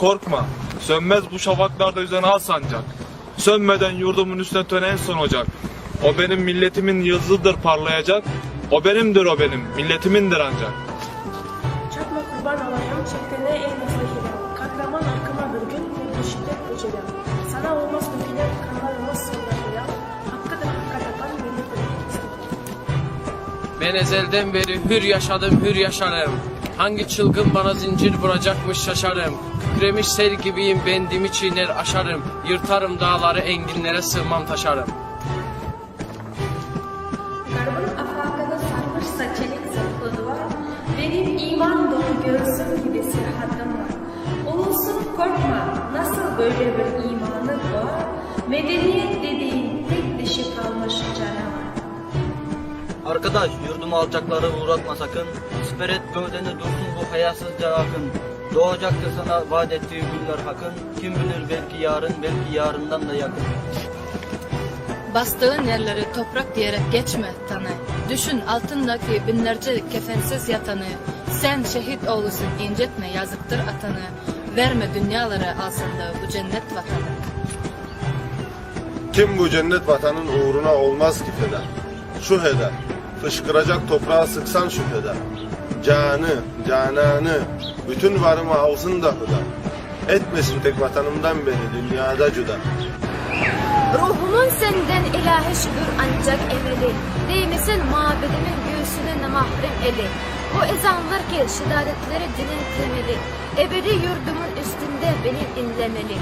korkma. Sönmez bu şafaklarda yüzen al sancak. Sönmeden yurdumun üstüne tönen en son ocak. O benim milletimin yıldızıdır parlayacak. O benimdir o benim, milletimindir ancak. Çakma kurban olayım çektene ey nasıl Kahraman hakkıma bir gün bir şiddet geçeceğim. Sana olmaz ülkeler kanlarımız sollarıyla. Hakkıdır hakka tapan millidir. Ben ezelden beri hür yaşadım hür yaşarım. Hangi çılgın bana zincir vuracakmış şaşarım. Kükremiş sel gibiyim bendimi çiğner aşarım. Yırtarım dağları enginlere sığmam taşarım. Garbın afakını sarmışsa çelik zırhlı duvar, benim iman dolu göğsüm gibi sirhadım var. Ulusun korkma, nasıl böyle bir imanın var? Medeniyet dediğin tek dişi kalmış canavar. Arkadaş yurdumu alçaklara uğratma sakın. Siper et gövdeni dursun bu hayasızca akın. Doğacaktır sana vaat ettiği günler hakın. Kim bilir belki yarın belki yarından da yakın. Bastığın yerleri toprak diyerek geçme tanı. Düşün altındaki binlerce kefensiz yatanı. Sen şehit oğlusun incitme yazıktır atanı. Verme dünyaları alsın da bu cennet vatanı. Kim bu cennet vatanın uğruna olmaz ki feda? Şu heder, fışkıracak toprağa sıksan şu heder. Canı, cananı, bütün varımı alsın da huda. Etmesin tek vatanımdan beni dünyada cüda. Ruhumun senden ilahi şudur ancak emeli. Değmesin mabedimin göğsüne namahrem eli. O ezanlar ki şidadetleri dinin temeli. Ebedi yurdumun üstünde beni dinlemeli.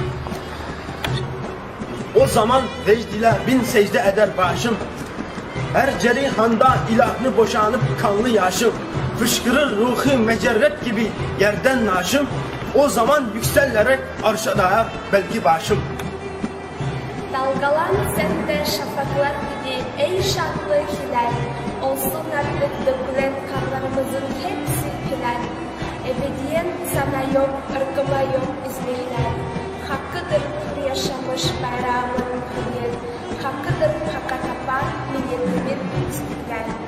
O zaman vecdile bin secde eder başım. Her cerihanda ilahını boşanıp kanlı yaşım. Fışkırır ruhu mecerret gibi yerden naşım. O zaman yüksellerek arşa dağa belki başım. Dalgalan sende şafaklar gibi ey şanlı hilal. Olsun artık dökülen kanlarımızın hepsi hilal. Ebediyen sana yok, ırkıma yok iznihlal. Hakkıdır hür yaşamış bayrağımın hürriyet. Hakkıdır hakka tapan milletimin istiklal.